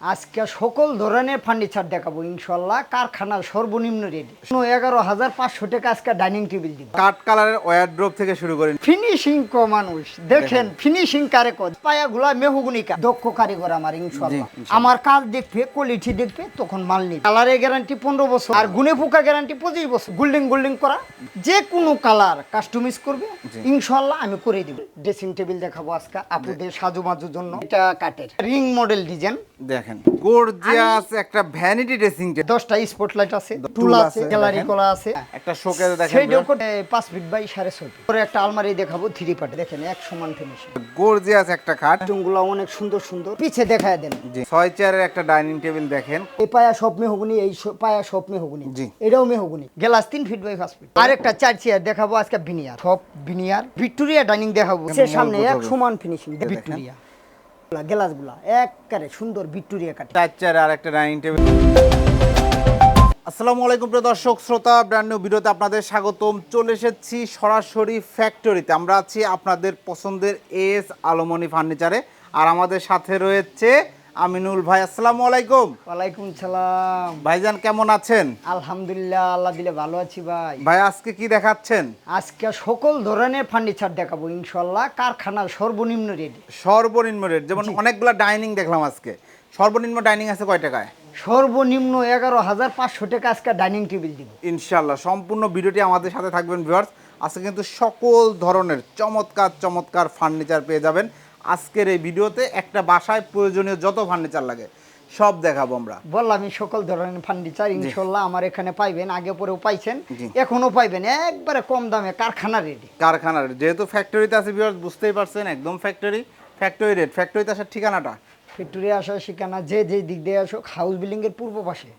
আজকে সকল ধরনের ফার্নিচার দেখাবো ইনশাল্লাহ কারখানার সর্বনিম্ন রেট এগারো হাজার পাঁচশো টাকা আজকে ডাইনিং টেবিল দিব। কাঠ কালারের ওয়ারড্রপ থেকে শুরু করেন ফিনিশিং ক মানুষ দেখেন ফিনিশিং কারে কর পায়াগুলা মেহুগুনি কাজ দক্ষ কারিগর আমার ইনশাল্লাহ আমার কাজ দেখবে কোয়ালিটি দেখবে তখন মাল নিবে। কালারের গ্যারান্টি পনেরো বছর। আর গুনে পোকা গ্যারান্টি পঁচিশ বছর। গোল্ডিং গোল্ডিং করা যে কোনো কালার কাস্টমাইজ করবে। ইনশাল্লাহ আমি করে দিব। ড্রেসিং টেবিল দেখাবো আজকে আপুদের সাজু মাজুর জন্য। এটা কাঠের। রিং মডেল ডিজাইন দেখেন। গর্জিয়াস একটা ভ্যানিটি ড্রেসিং দশটা স্পটলাইট আছে টুল আছে আছে, গ্যালারি। করা আছে। একটা শোকেস দেখেন সেইটাও করে পাঁচ ফিট বাই সাড়ে ছয় ফিট পরে একটা আলমারি দেখাবো থ্রি পার্টে দেখেন এক সমান ফিনিশিং গর্জিয়াস একটা খাট। গুলো অনেক সুন্দর সুন্দর। পিছে দেখায় দেন। জি ছয় চেয়ারের একটা ডাইনিং টেবিল দেখেন। এই পায়া সব মেহগুনি এই পায়া সব মেহগুনি। জি। এটাও মেহগুনি। গ্লাস তিন ফিট বাই পাঁচ ফিট আর একটা চার চেয়ার দেখাবো আজকে ভিনিয়ার সব ভিনিয়ার ভিক্টোরিয়া ডাইনিং দেখাবো। সে সামনে এক সমান ফিনিশিং ভিক্টোরিয়া। গ্লাসগুলা একবারে সুন্দর ভিক্টোরিয়া কাটে চার আর একটা ডাইনিং টেবিল। আসসালামু আলাইকুম প্রিয় দর্শক, শ্রোতা ব্র্যান্ড নিউ ভিডিওতে আপনাদের স্বাগতম। চলে এসেছি সরাসরি ফ্যাক্টরিতে আমরা আছি আপনাদের পছন্দের এস আলমনি ফার্নিচারে আর আমাদের সাথে রয়েছে আমিনুল ভাই আসসালামু আলাইকুম। ওয়ালাইকুম সালাম। ভাইজান কেমন আছেন? আলহামদুলিল্লাহ আল্লাহ দিলে ভালো আছি ভাই। ভাই আজকে কি দেখাচ্ছেন? আজকে সকল ধরনের ফার্নিচার দেখাবো ইনশাল্লাহ কারখানার সর্বনিম্ন রেট। সর্বনিম্ন রেট যেমন অনেকগুলো ডাইনিং দেখলাম আজকে। সর্বনিম্ন ডাইনিং আছে কয় টাকায়? সর্বনিম্ন এগারো হাজার পাঁচশো টাকা আজকে ডাইনিং টেবিল দিব। ইনশাল্লাহ সম্পূর্ণ ভিডিওটি আমাদের সাথে থাকবেন ভিউয়ার্স আজকে কিন্তু সকল ধরনের চমৎকার চমৎকার ফার্নিচার পেয়ে যাবেন। আজকের এই ভিডিওতে একটা বাসায় প্রয়োজনীয় যত ফার্নিচার লাগে সব দেখাবো আমরা। বললাম সকল ধরনের ফার্নিচার ইনশাল্লাহ আমার এখানে পাইবেন আগে পরেও পাইছেন। এখনও পাইবেন একবারে কম দামে কারখানা রেডি কারখানার যেহেতু ফ্যাক্টরিতে আছে ভিউয়ার্স বুঝতেই পারছেন একদম ফ্যাক্টরি ফ্যাক্টরি রেট ফ্যাক্টরিতে আসার ঠিকানাটা? ফ্যাক্টরি আসার ঠিকানা যে যে দিক দিয়ে আসুক হাউস বিল্ডিং এর পূর্ব পাশে।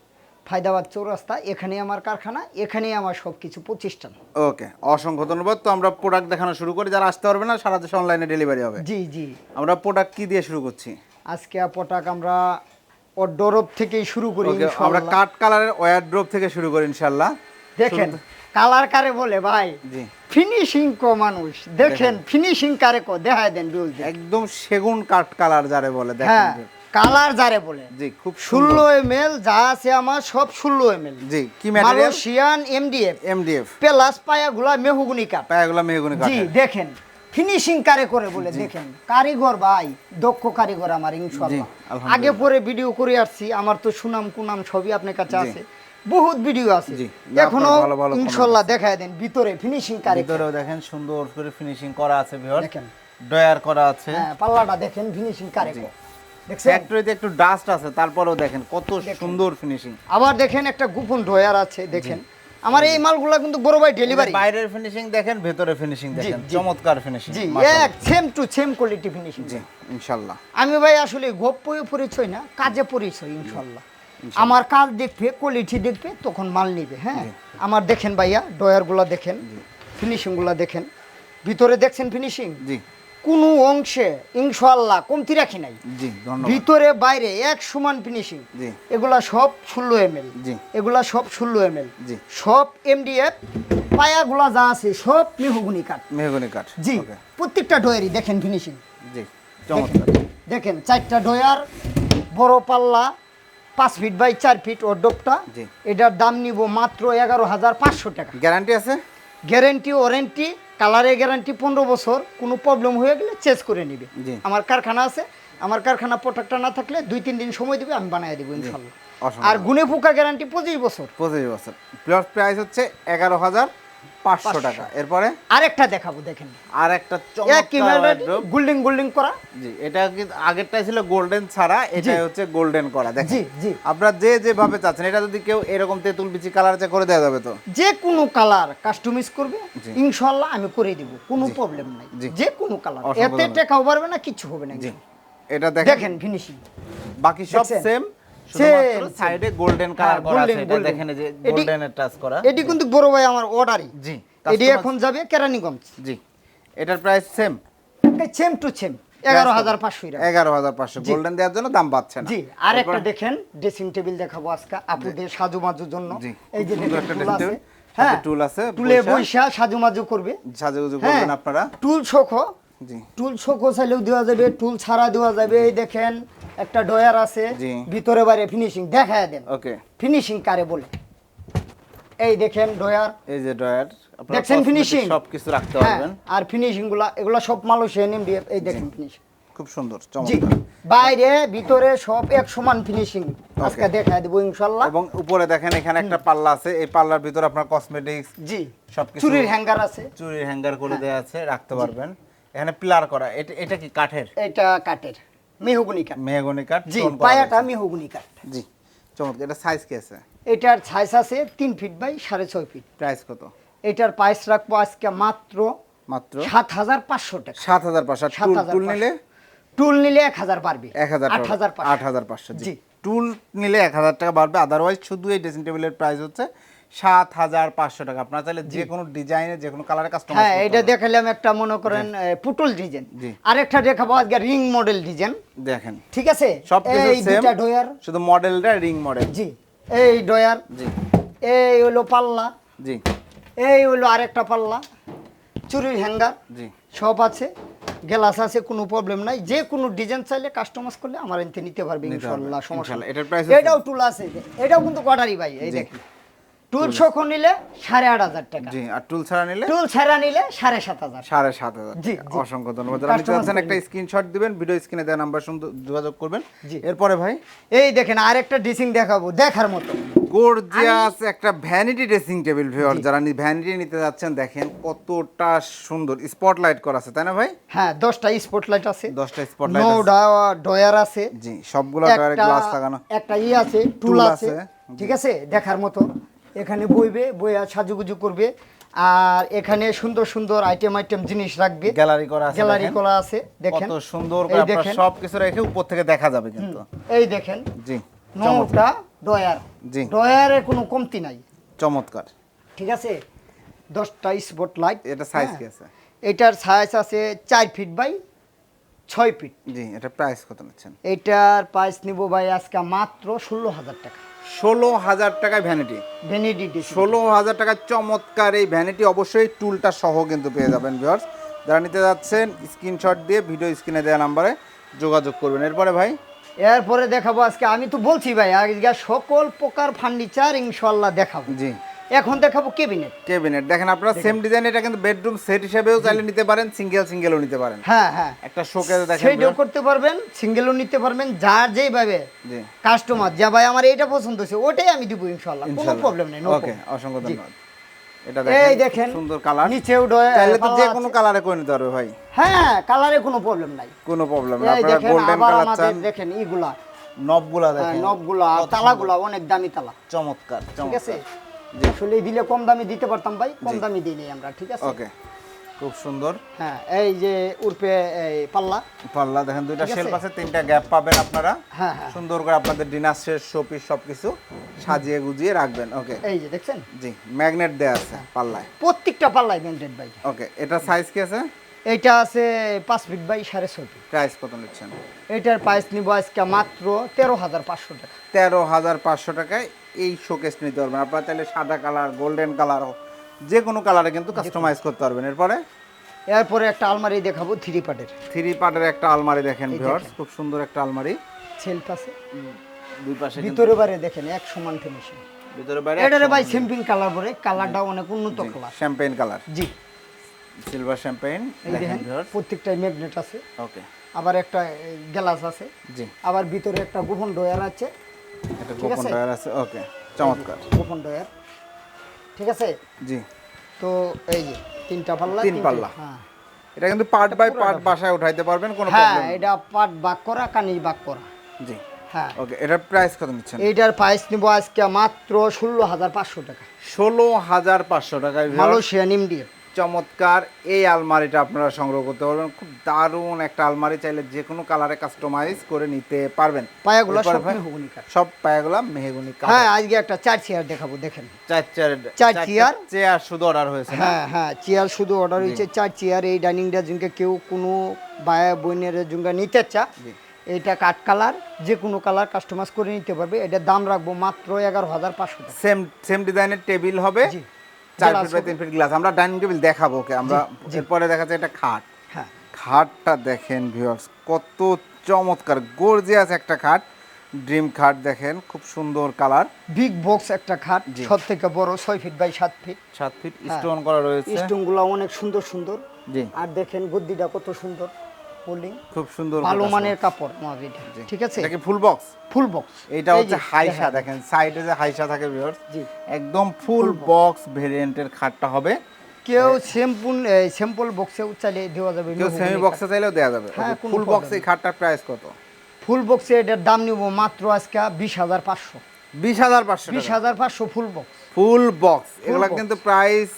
ফায়দাবাদ চৌরাস্তা এখানেই আমার কারখানা এখানেই আমার সব কিছু প্রতিষ্ঠান। ওকে অসংখ্য ধন্যবাদ। তো আমরা প্রোডাক্ট দেখানো শুরু করি যারা আসতে পারবে না সারা দেশে অনলাইনে ডেলিভারি হবে। জি জি। আমরা প্রোডাক্ট কি দিয়ে শুরু করছি? আজকে পটাক আমরা অডরব থেকেই শুরু করি আমরা। কাঠ কালারের ওয়ারড্রপ থেকে শুরু করি ইনশাল্লাহ। দেখেন কালার কারে বলে ভাই? জি। ফিনিশিং ক মানুষ। দেখেন ফিনিশিং কারে কো? দেখায় দেন রুল একদম সেগুন কাঠ কালার যারে বলে হ্যাঁ। দেখেন কালার যারে বলে। জি খুব ষোলো এম এল যা আছে আমার সব ষোলো এম এল জি কি material Malaysian MDF MDF plus পায়াগুলা মেহুগুনি কাঠ। পায়াগুলো মেহগুনি জি দেখেন ফিনিশিং কারে করে বলে দেখেন কারিগর ভাই দক্ষ কারিগর আমার ইনশাআল্লাহ। আগে পরে ভিডিও করে আসছি আমার তো সুনাম কুনাম সবই আপনার কাছে আছে। বহুত ভিডিও আছে। এখনও ইনশাআল্লাহ দেখায় দেন ভিতরে ফিনিশিং কারিগর ভিতরেও দেখেন সুন্দর করে ফিনিশিং করা আছে ভিউয়ার দেখেন। ডয়ার করা আছে। হ্যাঁ পাল্লাটা দেখেন ফিনিশিং কারিগর দেখছেন ফ্যাক্টরিতে একটু ডাস্ট আছে তারপরেও দেখেন কত সুন্দর ফিনিশিং আবার দেখেন একটা গোপন ড্রয়ার আছে দেখেন। আমার এই মালগুলা কিন্তু বড় ভাই ডেলিভারি বাইরের ফিনিশিং দেখেন ভেতরে ফিনিশিং দেখেন চমৎকার ফিনিশিং জি এক same to same quality finishing জি ইনশাআল্লাহ। আমি ভাই আসলে পরিচয় না কাজে পরিচয় ইনশাল্লাহ আমার কাজ দেখবে কোয়ালিটি দেখবে তখন মাল নিবে হ্যাঁ? আমার দেখেন ভাইয়া ডয়ারগুলা দেখেন ফিনিশিংগুলা দেখেন। ভিতরে দেখছেন ফিনিশিং জি। কোনো অংশে ইনশাল্লাহ কমতি রাখি নাই। ভিতরে বাইরে এক সমান ফিনিশিং এগুলা সব ষোলো এম এল জি। এগুলা সব ষোলো এম এল জি। সব এমডিএফ পায়াগুলা যা আছে সব মেহগুনি কাঠ। মেহগুনি কাঠ জি প্রত্যেকটা ডয়ারই দেখেন ফিনিশিং জি দেখেন চারটা ডয়ার বড় পাল্লা পাঁচ ফিট বাই চার ফিট ওর ডোপটা। এটার দাম নিব মাত্র এগারো হাজার পাঁচশো টাকা। গ্যারান্টি আছে? গ্যারেন্টি ওয়ারেন্টি কালারের গ্যারান্টি পনেরো বছর কোনো প্রবলেম হয়ে গেলে চেঞ্জ করে নিবে। আমার কারখানা আছে আমার কারখানা প্রোডাক্টটা না থাকলে দুই তিন দিন সময় দিবে আমি বানাই দেবো ইনশাল্লাহ। আর গুনে পোকা গ্যারান্টি পঁচিশ বছর। পঁচিশ বছর। প্লাস প্রাইস হচ্ছে এগারো হাজার পাঁচশো টাকা। এরপরে? আরেকটা দেখাবো দেখেন। আর একটা এক চমৎকার wardrobe। গোল্ডিং গোল্ডিং করা। জি এটা কিন্তু আগেরটা ছিল গোল্ডেন ছাড়া এটাই হচ্ছে গোল্ডেন করা দেখেন। জি, জি। আপনারা যে যেভাবে চাচ্ছেন এটা যদি কেউ এরকম তেঁতুল বিচি কালার চা করে দেওয়া যাবে তো? যে কোনো কালার কাস্টমাইজ করবে। ইনশাল্লাহ আমি করে দিব কোনো প্রবলেম নাই। যে কোনো কালার এতে। টেকাও পারবে না কিছু হবে না জি। এটা দেখেন। ফিনিশিং বাকি সব? সেম। সাইডে গোল্ডেন কালার করা আছে এটা দেখেন যে এটি- টাচ করা। এটি কিন্তু বড় ভাই আমার অর্ডারই জি এটি এখন যাবে কেরানীগঞ্জ। জি এটার price same same to same এগারো হাজার এগারো হাজার পাঁচশো। গোল্ডেন দেওয়ার জন্য দাম পাচ্ছে জি আর একটা দেখেন ড্রেসিং টেবিল দেখাবো আজকে আপুদের সাজু মাজুর জন্য এই যে হ্যাঁ টুল আছে, টুলে বৈশা। সাজু মাজু করবে। সাজুগুজু হ্যাঁ করবেন আপনারা? টুল শোকো জি। টুল শোকো চাইলেও দেওয়া যাবে টুল ছাড়া দেওয়া যাবে এই দেখেন। একটা ডয়ার আছে ভিতরে বাইরে ফিনিশিং দেখায় দেন। ওকে। ফিনিশিং কারে বলে? এই দেখেন ডয়ার এই যে আপনারা দেখছেন cosmetic finishing? সবকিছু রাখতে হ্যাঁ পারবেন। আর ফিনিশিংগুলা এগুলা সব মালয়েশিয়ান এমডিএফ এই দেখেন ফিনিশিং খুব সুন্দর চমৎকার। বাইরে ভিতরে সব এক সমান ফিনিশিং আজকে দেখায় দেবো ইনশাল্লাহ। এবং উপরে দেখেন এখানে একটা পাল্লা আছে এই পাল্লার ভিতরে আপনার কসমেটিক্স জি। সবকিছু- চুরির হ্যাঙ্গার আছে। চুরির হ্যাঙ্গার করে। দেওয়া আছে রাখতে পারবেন। এখানে পিলার করা এটা এটা কি কাঠের? এটা কাঠের। মেহগুনি কাঠ মেহগনি কাঠ জি পায়াটা। মেহগুনি কাঠ জি চমৎকার। এটা সাইজ কি আছে? এটার সাইজ আছে তিন ফিট বাই সাড়ে ছয় ফিট প্রাইস কত? এটার প্রাইস রাখব আজকে মাত্র মাত্র? সাত হাজার পাঁচশো টাকা। সাত হাজার পাঁচশো। সাত টুল নিলে? টুল নিলে এক হাজার পারবে এক হাজার আট হাজার আট হাজার পাঁচশো জি। জি। টুল নিলে এক হাজার টাকা বাড়বে আদারওয়াইজ শুধু এই ড্রেসিং টেবিলের প্রাইস হচ্ছে সাত হাজার পাঁচশো টাকা। আপনারা চাইলে যে কোনো ডিজাইনে যে কোনো কালারে হ্যাঁ এটা দেখালাম একটা মনে করেন এ, পুতুল ডিজাইন আরেকটা দেখাবো আজকে রিং মডেল ডিজাইন দেখেন। ঠিক আছে? সব এই দুটা ডয়ার শুধু মডেলটা রিং মডেল জি। এই ডয়ার জি। এই হলো পাল্লা। জি। এই হলো আরেকটা পাল্লা। চুরির হ্যাঙ্গার জি। সব আছে। গ্লাস আছে কোনো প্রবলেম নাই। যে কোনো ডিজাইন চাইলে কাস্টমাইজ করলে আমার এনতে নিতে পারবে ইনশাআল্লাহ সমস্যা এটার এটাও টুল আছে। এটাও কিন্তু কোয়াটারি ভাই এই দেখেন। টুল সখন নিলে সাড়ে আট হাজার টাকা। জি আর টুল ছাড়া নিলে? টুল ছাড়া নিলে সাড়ে সাত হাজার। সাড়ে সাত হাজার জি, অসংখ্য ধন্যবাদ। Customer চাচ্ছেন একটা স্ক্রিনশট দিবেন ভিডিও স্ক্রিনে দেওয়া নাম্বার সুন্দর যোগাযোগ করবেন। জি। এরপরে ভাই? এই দেখেন আরেকটা ড্রেসিং দেখাবো দেখার মতো। গর্জিয়াস একটা ভ্যানিটি ড্রেসিং টেবিল ভিউয়ার যারা ভ্যানিটি নিতে যাচ্ছেন দেখেন কতটা সুন্দর। স্পটলাইট করা আছে তাই না ভাই? হ্যাঁ দশটা স্পটলাইট আছে। দশটা স্পটলাইট নৌডা ডয়ার আছে। জি সবগুলো একটা গ্লাস লাগানো। একটা ই আছে টুল আছে। আছে, ঠিক আছে? দেখার মতো। এখানে বইবে বইয়া সাজুগুজু করবে আর এখানে সুন্দর সুন্দর আইটেম আইটেম জিনিস রাখবে। গ্যালারি করা আছে গ্যালারি করা আছে দেখেন। কত সুন্দর করে আপনার দেখেন। সব কিছু রেখে উপর থেকে দেখা যাবে কিন্তু। এই দেখেন। জি চমৎকার। নৌটা ডয়ার জি। ডয়ারের কোনো কমতি নাই। চমৎকার। ঠিক আছে? দশটা স্পট লাইট এটা সাইজ কি আছে? এটার সাইজ আছে চার ফিট বাই ছয় ফিট জি এটা প্রাইস কত নিচ্ছেন? এটার প্রাইস নিব ভাই আজকে মাত্র ষোলো হাজার টাকা। ষোলো হাজার টাকায় ভ্যানিটি ভ্যানিটি ষোলো হাজার টাকার চমৎকার এই ভ্যানিটি অবশ্যই টুলটা সহ কিন্তু পেয়ে যাবেন ভিওর্স যারা নিতে যাচ্ছেন স্ক্রিনশট দিয়ে ভিডিও স্ক্রিনে দেওয়া নাম্বারে যোগাযোগ করবেন। এরপরে ভাই? এরপরে দেখাবো আজকে। আমি তো বলছি ভাই আজকে সকল প্রকার ফার্নিচার ইনশাল্লাহ দেখাবো। জি। এখন দেখাবো কেবিনেট কেবিনেট দেখেন আপনারা সেম ডিজাইন এটা কিন্তু বেডরুম সেট হিসেবেও চাইলে নিতে পারেন সিঙ্গেল সিঙ্গেলও নিতে পারেন। হ্যাঁ হ্যাঁ। একটা শোকেস দেখেন viewers। করতে পারবেন সিঙ্গেলও নিতে পারবেন যার যেইভাবে জি। কাস্টমার যা ভাই আমার এটা পছন্দ হয়েছে ওটাই আমি দিব ইনশাল্লাহ কোনো প্রবলেম নেই ওকে অসংখ্য ধন্যবাদ। এটা এই দেখেন সুন্দর কালার নিচেও চাইলে তো যে কোনো কালারে করে নিতে পারবে ভাই। হ্যাঁ কালারে কোনো প্রবলেম নাই। কোনো প্রবলেম না আপনারা গোল্ডেন কালার চান। দেখেন ইগুলা নবগুলা হ্যাঁ, দেখেন। নবগুলা তালাগুলা অনেক দামি তালা। চমৎকার জি। আসলে দিলে কম দামি দিতে পারতাম ভাই কম। দামি দিই আমরা ঠিক আছে? ওকে খুব সুন্দর। হ্যাঁ এই যে উর্পে এই পাল্লা। পাল্লা দেখেন দুইটা শেলফ আছে? তিনটা গ্যাপ পাবেন আপনারা। হ্যাঁ হ্যাঁ। সুন্দর করে আপনাদের ডিনার সেট শোপিস সবকিছু সাজিয়ে গুজিয়ে রাখবেন ওকে। এই যে দেখছেন? জি ম্যাগনেট দেয়া আছে পাল্লায়। প্রত্যেকটা পাল্লাই মেনটেন ভাই। ওকে এটা সাইজ কি আছে? এইটা আছে পাঁচ ফিট বাই সাড়ে ছয় ফিট প্রাইস কত নিচ্ছেন? এইটার প্রাইস নিব আজকে মাত্র তেরো হাজার পাঁচশো টাকা। তেরো হাজার পাঁচশো টাকায় এই শোকেস নিতে পারবেন। আপনারা চাইলে সাদা কালার গোল্ডেন কালার যে কোনো কালারে কিন্তু কাস্টমাইজ করতে পারবেন। এরপরে? এরপরে একটা আলমারি দেখাবো থ্রি পার্টের থ্রি পার্টের একটা আলমারি দেখেন ভিউয়ার্স খুব সুন্দর একটা আলমারি। সেলফ আছে। দুই পাশে ভিতরে বারে দেখেন এক সমান ফিনিশিং ভিতরে বাইরে এটারে ভাই সিম্পিং কালার বলে কালারটা অনেক উন্নত কালার শ্যাম্পেইন কালার জি। সিলভার দেখেন দেখেন ভিউয়ার্স প্রত্যেকটাই ম্যাগনেট আছে। ওকে আবার একটা গ্লাস আছে। জি। আবার ভিতরে একটা গোপন ডয়ার আছে। এটা ঠিক গোপন ডয়ার আছে ওকে চমৎকার। গোপন ডয়ার ঠিক আছে? জি। তো এই যে তিনটা পাল্লা তিন পাল্লা। হ্যাঁ। এটা কিন্তু পার্ট বাই পার্ট বাসায় উঠাইতে পারবেন কোনো হ্যাঁ এটা পাট বাক করা বাক করা। জি। হ্যাঁ। ওকে এটার প্রাইস কত নিচ্ছেন? এইটার প্রাইস নিব আজকে মাত্র ষোলো হাজার পাঁচশো টাকা। ষোলো হাজার পাঁচশো টাকায় viewers। মালয়েশিয়ান ইন্ডিয়া চমৎকার এই আলমারিটা আপনারা সংগ্রহ করতে পারবেন। খুব দারুণ একটা আলমারি চাইলে যে কোনো কালারে কাস্টমাইজ করে নিতে পারবেন। পায়াগুলো সব মেহগনি কাঠ। সব পায়াগুলা মেহগুনি কাঠ। হ্যাঁ আজকে একটা চার চেয়ার দেখাবো দেখেন। চার চেয়ার চার চেয়ার। চেয়ার শুধু অর্ডার হয়েছে হ্যাঁ হ্যাঁ চেয়ার শুধু অর্ডার হয়েছে। চার চেয়ার এই ডাইনিংটা জুঙ্কে কেউ কোনো বায়া বইনের জুঙ্গা নিতে চা এটা কাঠ কালার যে কোনো কালার কাস্টমাইজ করে নিতে পারবে। এটা দাম রাখব মাত্র এগারো হাজার পাঁচশো টাকা। সেম সেম ডিজাইনের টেবিল হবে। চার ফিট বাই তিন ফিট গ্লাস। আমরা ডাইনিং টেবিল দেখাবো ওকে? আমরা এরপরে দেখা যাচ্ছে এটা খাট। হ্যাঁ। খাটটা দেখেন ভিউয়ার্স কত চমৎকার গর্জিয়াস একটা খাট। ড্রিম খাট দেখেন খুব সুন্দর কালার। বিগ বক্স একটা খাট। সব থেকে বড় ছয় ফিট বাই সাত ফিট। সাত ফিট হ্যাঁ। স্টোন করা রয়েছে। স্টোনগুলো অনেক সুন্দর সুন্দর। আর দেখেন বুদ্ধিটা কত সুন্দর। হোল্ডিং খুব সুন্দর ভালো মানের কাপড় এটা ঠিক আছে? এটা কি ফুল বক্স ফুল বক্স এটা হচ্ছে হাইসা দেখেন। সাইডে যে হাইসা থাকে ভিউয়ার্স জি। একদম ফুল বক্স ভেরিয়েন্টের খাটটা হবে। কেউ সিম্পল সিম্পল বক্সেও চাইলে দেওয়া যাবে কেউ সেমি বক্সে চাইলেও দেওয়া যাবে। হ্যাঁ, ফুল problem বক্স খাটটার প্রাইস কত? ফুল বক্সে এটার দাম নিব মাত্র আজকে বিশ হাজার পাঁচশো। বিশ হাজার পাঁচশো বিশ হাজার পাঁচশো ফুল বক্স ফুল বক্স এগুলা কিন্তু প্রাইস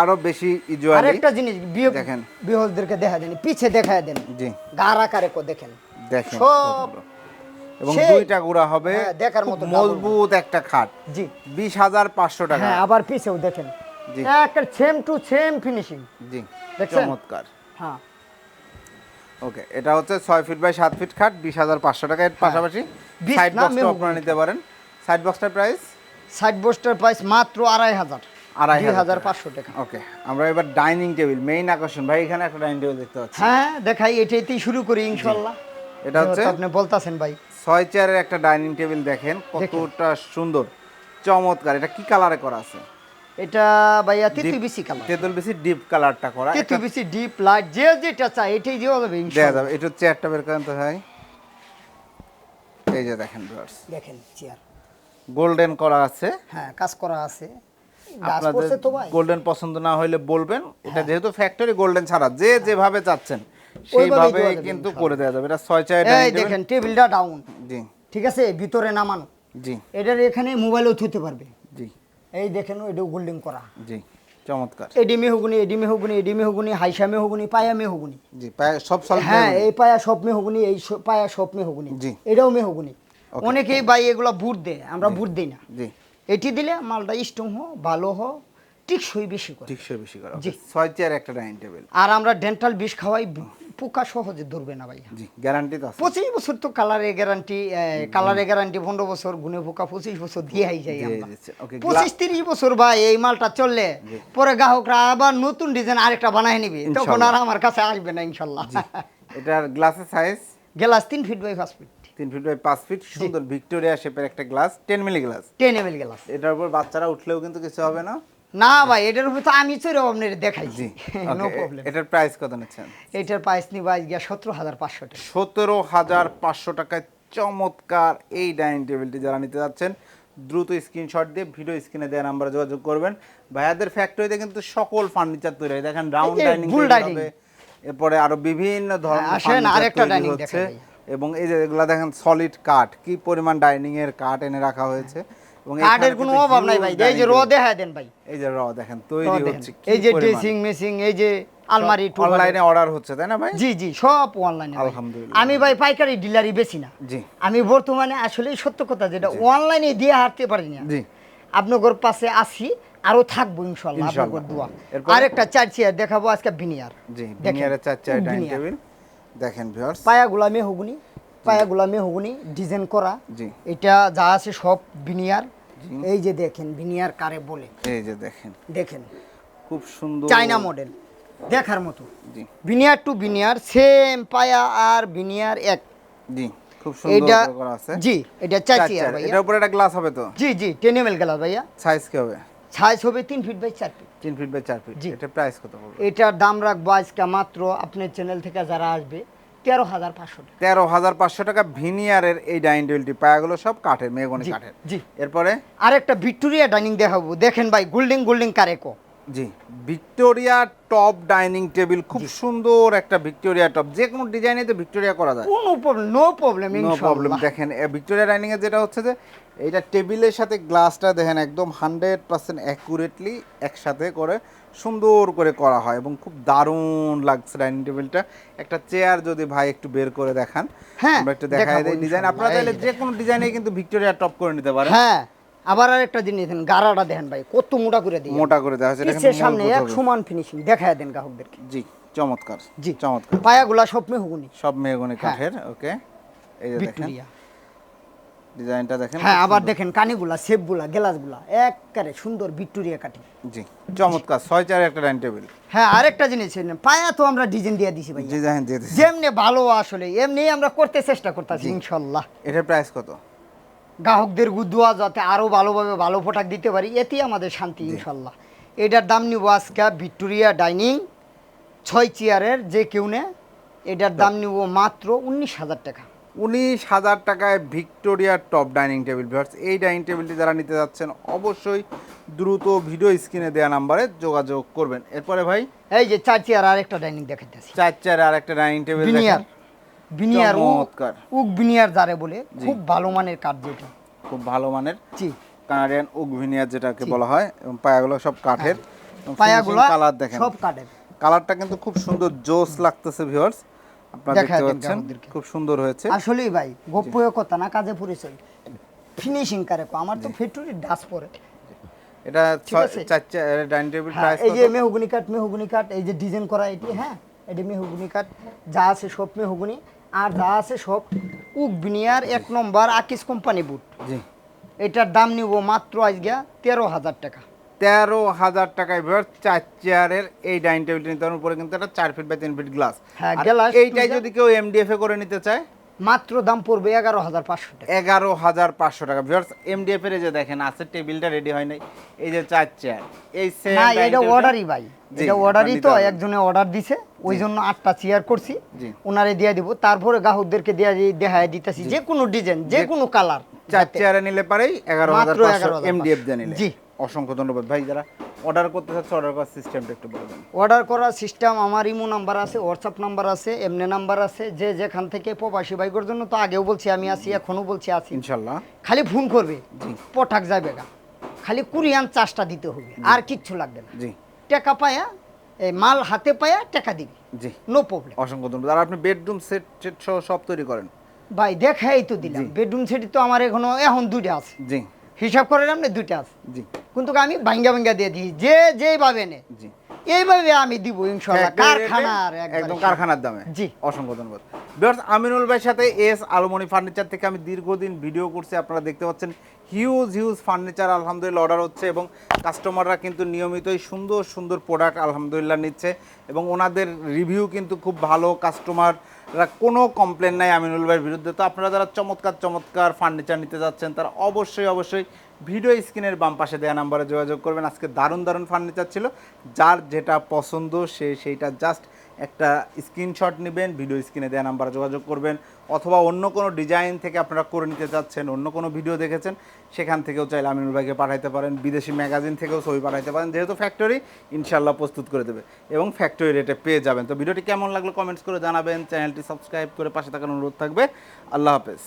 আরও বেশি ইউজুয়ালি আরেকটা জিনিস বিয়ে দেখেন। বিহজদেরকে দেখা দেন পিছে দেখা দেন। জি। গার আকারে কো দেখেন। দেখেন সব এবং দুইটা গুড়া হবে হ্যাঁ, দেখার মতো মজবুত একটা খাট। জি। বিশ হাজার পাঁচশো টাকা। হ্যাঁ আবার পিছেও দেখেন। জি। একটা সেম টু সেম ফিনিশিং জি চমৎকার। হ্যাঁ। ওকে এটা হচ্ছে ছয় ফিট বাই সাত ফিট খাট বিশ হাজার পাঁচশো টাকা। এর পাশাপাশি হ্যাঁ। সাইড বক্সটা আপনারা নিতে পারেন। সাইড বক্সটার প্রাইস সাইড বোস্টার প্রাইস মাত্র আড়াই হাজার। আড়াই হাজার হাজার পাঁচশো টাকা। ওকে আমরা এবার ডাইনিং টেবিল মেইন আকর্ষণ। ভাই এখানে একটা ডাইনিং টেবিল দেখতে পাচ্ছি। হ্যাঁ দেখাই এটাইতেই শুরু করি ইনশাল্লাহ। এটা হচ্ছে আপনি বলতাছেন ভাই। ছয় চেয়ারের একটা ডাইনিং টেবিল দেখেন কতটা সুন্দর চমৎকার। এটা কি কালারে করা আছে? এটা ভাইয়া তেতুই বেশি কালার তেঁতুল বেশি ডিপ কালারটা করা। তেতুই বেশি ডিপ লাইট যে যেটা চাই এটাই দেওয়া যাবে দেওয়া যাবে। এটা চেয়ারটা বের করেন তো ভাই। এই যে দেখেন ভিউয়ার্স দেখেন চেয়ার গোল্ডেন করা আছে। হ্যাঁ কাজ করা আছে। আপনাদের হ্যাঁ। গোল্ডেন পছন্দ না হলে বলবেন। এটা যেহেতু ফ্যাক্টরি গোল্ডেন ছাড়া যে যেভাবে চাচ্ছেন সেইভাবে কিন্তু করে দেওয়া যাবে। এটা ছয় চেয়ার এই দেখেন টেবিলটা ডাউন জি। ঠিক আছে? ভিতরে নামানো। জি। এটার এখানে মোবাইলও থুতে পারবে। জি। এই দেখেন এটাও গোল্ডিং করা। জি। চমৎকার। এডি মেহগুনি এডি মেহগুনি এডি মেহগুনি হাইসা মেহগুনি পায়া মেহগুনি। জি প্রায় সব সলভ হ্যাঁ এই পায়া সব মেহগুনি এই পায়া সব মেহগুনি। জি। এটাও মেহগুনি। অনেকেই ভাই এগুলো বুট দেয় আমরা বুট দেই না। জি। এটি দিলে মালটা স্ট্রং হো ভালো হো টিকসই বেশি করে। ঠিকশো বেশি করা জি। ছয় চেয়ার একটা ডাইনিং টেবিল। আর আমরা ডেন্টাল বিষ খাওয়াই পোকা সহজে ধরবে না ভাই জি গ্যারান্টি তো আছে। পঁচিশ বছর তো কালারে গ্যারান্টি কালারে গ্যারান্টি পনেরো বছর গুনে পোকা পঁচিশ বছর দিয়েই যাই দিয়ে আমরা। পঁচিশ তিরিশ বছর ভাই এই মালটা চললে পরে গ্রাহকরা আবার নতুন ডিজাইন আরেকটা বানায় নিবে। তখন আর আমার কাছে আসবে না ইনশাল্লাহ। এটার গ্লাসের সাইজ গ্লাস তিন ফিট বাই পাঁচ ফিট তিন ফিট বাই পাঁচ ফিট সুন্দর ভিক্টোরিয়া শেপের একটা glass ten milli glass ten M glass এটার উপর বাচ্চারা উঠলেও কিন্তু কিছু হবে না। না ভাই এটার উপরে তো আমি চড়ে আপনার দেখাইছি জি নো প্রবলেম এটার প্রাইস কত নিচ্ছেন? এটার প্রাইস নিবা গিয়া সতেরো হাজার পাঁচশো টাকা। সতেরো হাজার পাঁচশো টাকায় চমৎকার এই ডাইনিং টেবিলটি যারা নিতে যাচ্ছেন দ্রুত স্ক্রিনশট দিয়ে ভিডিও স্ক্রিনে দেওয়া নাম্বারে যোগাযোগ করবেন। ভাইয়াদের ফ্যাক্টরিতে কিন্তু সকল ফার্নিচার তৈরি হয়। দেখেন রাউন্ড ডাইনিং এরপরে আরও বিভিন্ন ধরনের হ্যাঁ, আসেন, আরেকটা হচ্ছে। ভাইয়া। এবং এই যে এগুলা দেখেন সলিড কাঠ কি পরিমাণ ডাইনিং এর কাঠ এনে রাখা হয়েছে? এবং কাঠের কোনো অভাব নাই ভাই। এই যে র। দেখায় দেন ভাই। এই যে র দেখেন তৈরি হচ্ছে এই যে ড্রেসিং মেসিং এই যে আলমারি অনলাইনে অর্ডার হচ্ছে তাই না ভাই? জি জি সব অনলাইনে আলহামদুলিল্লাহ। আমি ভাই পাইকারি ডিলারই বেশি না। জি। আমি বর্তমানে আসলে সত্য কথা যেটা অনলাইনে দিয়ে হারতে পারি না। জি। আপনার পাশে আসি আরও থাকব ইনশাল্লাহ আপনার। দোয়া। আরেকটা চার চেয়ার দেখাবো আজকে ভিনিয়ার। জি ভিনিয়ারের চার ডাইনিং টেবিল দেখেন ভিউয়ার্স পায়াগুলা মেহগুনি পায়াগুলা মেহগুনি ডিজাইন করা। জি। এটা যা আছে সব ভিনিয়ার এই যে দেখেন ভিনিয়ার কারে বলে। এই যে দেখেন। দেখেন। খুব সুন্দর। চাইনা মডেল দেখার মতো। জি। ভিনিয়ার টু ভিনিয়ার সেম পায়া আর ভিনিয়ার এক। জি খুব সুন্দর করে আছে। জি এটা চেয়ার চেয়ার। ভাইয়া। এটার উপরে একটা গ্লাস হবে তো? জি জি টেন এম এল ভাইয়া। সাইজ কি হবে? সাইজ হবে তিন ফিট বাই চার ফিট তিন ফিট বাই চার ফিট জি। এটা প্রাইস কত হবে? এটার দাম রাখব আজকে মাত্র আপনার চ্যানেল থেকে যারা আসবে তেরো হাজার পাঁচশো টাকা। তেরো হাজার পাঁচশো টাকা ভিনিয়ারের এই ডাইনিং টেবিলটি পায়াগুলো সব কাঠের মেগনি কাঠের। জি। এরপরে? আরেকটা ভিক্টোরিয়া ডাইনিং দেখাবো। দেখেন ভাই গোল্ডিং গোল্ডিং কারেকো জি। ভিক্টোরিয়া টপ ডাইনিং টেবিল খুব সুন্দর একটা ভিক্টোরিয়া টপ। যে কোনো ডিজাইনে তো ভিক্টোরিয়া করা যায়। কোনো problem no problem no problem দেখেন ভিক্টোরিয়া ডাইনিং এর যেটা হচ্ছে যে এইটা টেবিলের সাথে গ্লাসটা দেখেন একদম হান্ড্রেড পার্সেন্ট অ্যাকুরেটলি একসাথে করে সুন্দর করে করা হয় এবং খুব দারুণ লাগছে ডাইনিং টেবিলটা। একটা চেয়ার যদি ভাই একটু বের করে দেখান হ্যাঁ, আমরা একটু দেখাই দিই। ডিজাইন। আপনারা চাইলে যে কোনো ডিজাইনে কিন্তু ভিক্টোরিয়া টপ করে নিতে পারেন। হ্যাঁ আবার আর একটা জিনিস দেখেন গাড়াটা দেখেন ভাই কত মোটা করে দিই মোটা করে দেওয়া হয়েছে সামনে এক সমান ফিনিশিং দেখায় দেন গ্রাহকদেরকে। জি চমৎকার জি চমৎকার। পায়াগুলা সব মেহগুনি। সব মেহগনি হ্যাঁ। কাঠের ওকে। এই যে দেখেন। ডিজাইনটা দেখেন হ্যাঁ আবার দেখেন কানিগুলা শেপগুলা গ্লাসগুলা একবারে সুন্দর ভিক্টোরিয়া কাটিং জি চমৎকার ছয় চার একটা ডাইনিং টেবিল। হ্যাঁ আরেকটা জিনিস পায়া তো আমরা ডিজাইন দিয়ে দিছি ভাই ডিজাইন দিয়ে দিচ্ছি যেমনি ভালো আসলে এমনি আমরা করতে চেষ্টা করতেছি ইনশাল্লাহ। এটার প্রাইস কত? গ্রাহকদের গুদুয়া যাতে আরও ভালোভাবে ভালো প্রোডাক্ট দিতে পারি এতেই আমাদের শান্তি ইনশাল্লাহ। এটার দাম নিব আজকে ভিক্টোরিয়া ডাইনিং ছয় চেয়ারের যে কেউ নে এটার দাম নিব মাত্র উনিশ হাজার টাকা। উনিশ হাজার টাকায় Victoria top dining table viewers এই ডাইনিং টেবিলটি যারা নিতে যাচ্ছেন অবশ্যই দ্রুত ভিডিও স্ক্রিনে দেওয়া নাম্বারে যোগাযোগ করবেন। এরপরে ভাই? এই যে চার চেয়ার আর একটা ডাইনিং দেখাইতেছি। চার চেয়ার আর একটা ডাইনিং টেবিল বিনিয়ার চমৎকার। উক বিনিয়ার যারে বলে খুব ভালো মানের কাঠ যেটা। খুব ভালো মানের জি। কানাডিয়ান উক ভিনিয়ার যেটাকে বলা হয় এবং পায়াগুলো সব কাঠের। পায়াগুলো কালার দেখেন। সব কাঠের। কালারটা কিন্তু খুব সুন্দর জোস লাগতেছে ভিউয়ার্স আপনারা দেখতে পাচ্ছেন খুব সুন্দর হয়েছে। আসলেই ভাই গোপ্য কথা না কাজে পরিচয় ফিনিশিং কারে। আমার তো ফ্যাক্টরির ডাস পরে। এটা ডাইনিং টেবিল হ্যাঁ প্রাইস এই যে মেহগুনি কাঠ মেহগুনি কাঠ এই যে ডিজাইন করা এটি হ্যাঁ এটি মেহগুনি কাঠ যা আছে সব মেহগুনি। আর যা আছে সব উকবিনিয়ার এক নম্বর আকিস কোম্পানি বুট। জি। এটার দাম নিব মাত্র আজকে তেরো হাজার টাকা। তেরো হাজার টাকায় এবার চার চেয়ারের এই ডাইনিং টেবিলটা নিতে উপরে কিন্তু একটা চার ফিট বাই তিন ফিট গ্লাস। হ্যাঁ, গ্লাস এইটাই যদি কেউ এমডিএফ এ করে নিতে চায় মাত্র দাম পড়বে এগারো হাজার পাঁচশো টাকা। এগারো হাজার পাঁচশো টাকা। ভিউয়ার্স এমডিএফ এর যে দেখেন আছে টেবিলটা রেডি হয় নাই। এই যে চার চেয়ার এই না এটা অর্ডারই ভাই। এটা অর্ডারই তো একজনে অর্ডার দিছে ওই জন্য আটটা চেয়ার করছি। জি। ওনারে দিয়ে দিব। তারপরে গ্রাহকদেরকে দিয়ে দেখায় দিতেছি যে কোনো ডিজাইন যে কোনো কালার চার চেয়ারে নিলে পারেই এগারো হাজার এমডিএফ দিয়ে নিলে। জি। অসংখ্য ধন্যবাদ ভাই যারা অর্ডার করতে চাচ্ছে অর্ডার করার সিস্টেমটা একটু বলবেন অর্ডার করার সিস্টেম আমার ইমো নাম্বার আছে হোয়াটসঅ্যাপ নাম্বার আছে এমনি নাম্বার আছে যে যেখান থেকে প্রবাসী বাইকের জন্য তো আগেও বলছি আমি আছি এখনও বলছি আছি। ইনশাল্লাহ। খালি ফোন করবে পটাক যাবে গা। খালি কুরিয়ান চার্জটা দিতে হবে আর কিচ্ছু লাগবে না। জি। টাকা পায়া মাল হাতে পায়া টাকা দিবি। জি। নো প্রবলেম অসংখ্য ধন্যবাদ। আর আপনি বেডরুম সেট সেট সহ সব তৈরি করেন? ভাই দেখাই তো দিলাম। বেডরুম সেট তো আমার এখনও এখন দুইটা আছে। জি। হিসাব করে না দুইটা আছে। জি। কিন্তু আমি ভাঙ্গা ভাঙ্গা দিয়ে দিই যে যেভাবে নে। জি। এইভাবে আমি দিব ইনশাআল্লাহ কারখানার একদম কারখানার দামে। জি। অসংখ্য ধন্যবাদ। বিয়ার্স আমিনুল ভাইয়ের সাথে এস আলমনি ফার্নিচার থেকে আমি দীর্ঘদিন ভিডিও করছি। আপনারা দেখতে পাচ্ছেন হিউজ হিউজ ফার্নিচার আলহামদুলিল্লাহ অর্ডার হচ্ছে এবং কাস্টমাররা কিন্তু নিয়মিতই সুন্দর সুন্দর প্রোডাক্ট আলহামদুলিল্লাহ নিচ্ছে এবং ওনাদের রিভিউ কিন্তু খুব ভালো। কাস্টমাররা কোনো কমপ্লেন নাই আমিনুল ভাইয়ের বিরুদ্ধে। তো আপনারা যারা চমৎকার চমৎকার ফার্নিচার নিতে যাচ্ছেন, তারা অবশ্যই অবশ্যই ভিডিও স্ক্রিনের বাম পাশে দেওয়া নাম্বারে যোগাযোগ করবেন। আজকে দারুণ দারুণ ফার্নিচার ছিল। যার যেটা পছন্দ সে, সেইটা জাস্ট একটা স্ক্রিনশট নেবেন ভিডিও স্ক্রিনে দেওয়া নাম্বারে যোগাযোগ করবেন, অথবা অন্য কোনো ডিজাইন থেকে আপনারা করে নিতে চাচ্ছেন, অন্য কোনো ভিডিও দেখেছেন, সেখান থেকেও চাইলে আমিনুল ভাইকে পাঠাইতে পারেন, বিদেশি ম্যাগাজিন থেকেও ছবি পাঠাইতে পারেন, যেহেতু ফ্যাক্টরি ইনশাল্লাহ প্রস্তুত করে দেবে এবং ফ্যাক্টরি রেটে পেয়ে যাবেন। তো ভিডিওটি কেমন লাগল কমেন্টস করে জানাবেন চ্যানেলটি সাবস্ক্রাইব করে পাশে থাকার অনুরোধ থাকবে। আল্লাহ হাফেজ।